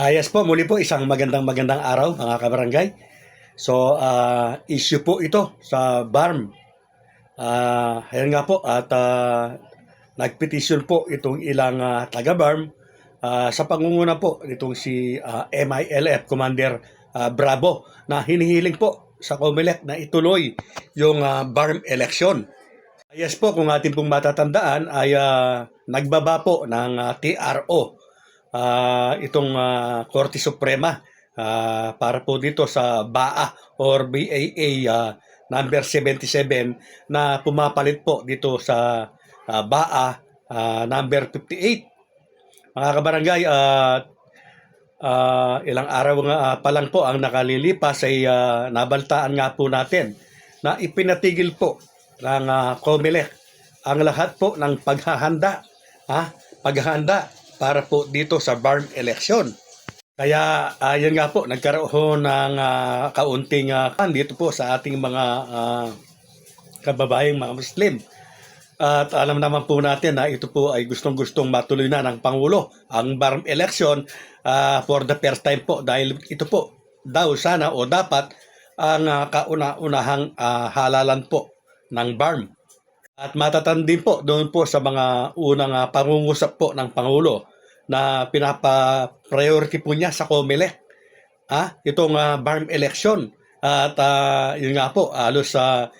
Ah, yes po, muli po isang magandang magandang araw mga kabarangay. So, ah, issue po ito sa BARM. Ah, ayan nga po at ah, nagpetisyon po itong ilang ah, taga-BARM ah, sa pangunguna po nitong si ah, MILF Commander ah, Bravo na hinihiling po sa COMELEC na ituloy yung ah, BARM election. Yes po, kung ating pong matatandaan ay ah, nagbaba po ng ah, TRO ah, itong ah, Korte Suprema ah, para po dito sa BAA or BAA ah, number 77 na pumapalit po dito sa ah, BAA ah, number 58. Mga kabarangay, at ah, ilang araw nga ah, pa lang po ang nakalilipas ay ah, nabaltaan nga po natin na ipinatigil po ng uh, COMELEC ang lahat po ng paghahanda, ha? paghahanda para po dito sa BARM election. Kaya ayan nga po, nagkaroon ng ah, kaunting uh, dito po sa ating mga ah, kababayang mga Muslim. At alam naman po natin na ito po ay gustong-gustong matuloy na ng Pangulo ang BARM election ah, for the first time po dahil ito po daw sana o dapat ang ah, kauna-unahang ah, halalan po ng BARM. At matatandin po doon po sa mga unang ah, pangungusap po ng Pangulo na pinapa-priority po niya sa COMELEC. Ah, itong ah, BARM election. At ah, yun nga po, alos sa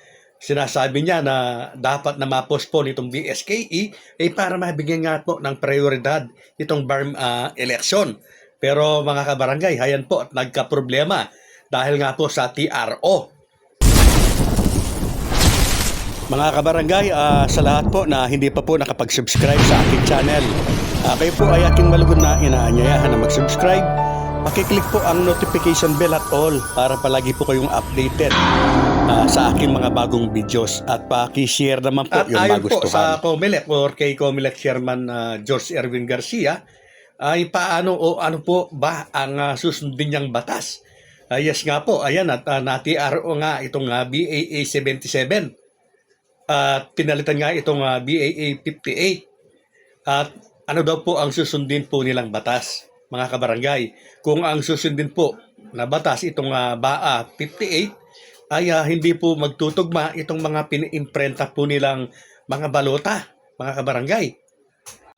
sinasabi niya na dapat na ma-postpone itong BSKE eh para mabigyan nga po ng prioridad itong BARM ah, election. Pero mga kabarangay, hayan po at nagka-problema dahil nga po sa TRO. Mga kabarangay, ah, sa lahat po na hindi pa po nakapag-subscribe sa aking channel, ah, kayo po ay aking malugod na inaanyayahan na mag-subscribe. Pakiclick po ang notification bell at all para palagi po kayong updated ah, sa aking mga bagong videos at paki-share naman po At yung ayon po magustuhan. sa COMELEC or kay COMELEC Chairman ah, George Erwin Garcia, ay paano o ano po ba ang ah, susundin niyang batas? Ah, yes nga po, ayan at uh, nati-RO nga itong ah, BAA 77 at pinalitan nga itong ah, BAA 58 at ano daw po ang susundin po nilang batas mga kabarangay? Kung ang susundin po na batas itong ah, BAA 58 ay ah, hindi po magtutugma itong mga piniimprenta po nilang mga balota mga kabarangay.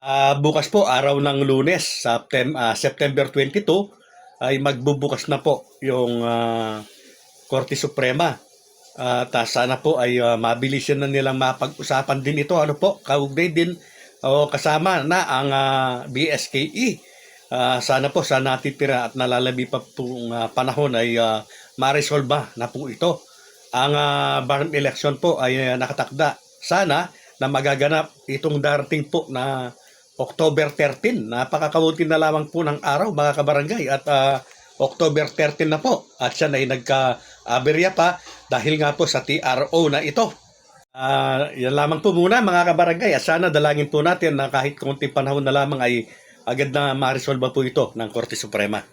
Ah, bukas po araw ng Lunes Septem- ah, September 22 ay magbubukas na po yung ah, Korte Suprema at ah, sana po ay uh, mabilis na nilang mapag-usapan din ito. Ano po, kaugnay din o kasama na ang ah, BSKE. Ah, sana po sa natitira at nalalabi pa pong ah, panahon ay uh, ma-resolve na po ito. Ang uh, barn election po ay ah, nakatakda. Sana na magaganap itong darating po na October 13. Napakakabuti na lamang po ng araw mga kabarangay at ah, October 13 na po. At siya ay nagka-aberya pa dahil nga po sa TRO na ito. Ah, yan lamang po muna mga kabarangay. At sana dalangin po natin na kahit konting panahon na lamang ay agad na ma-resolve po ito ng Korte Suprema.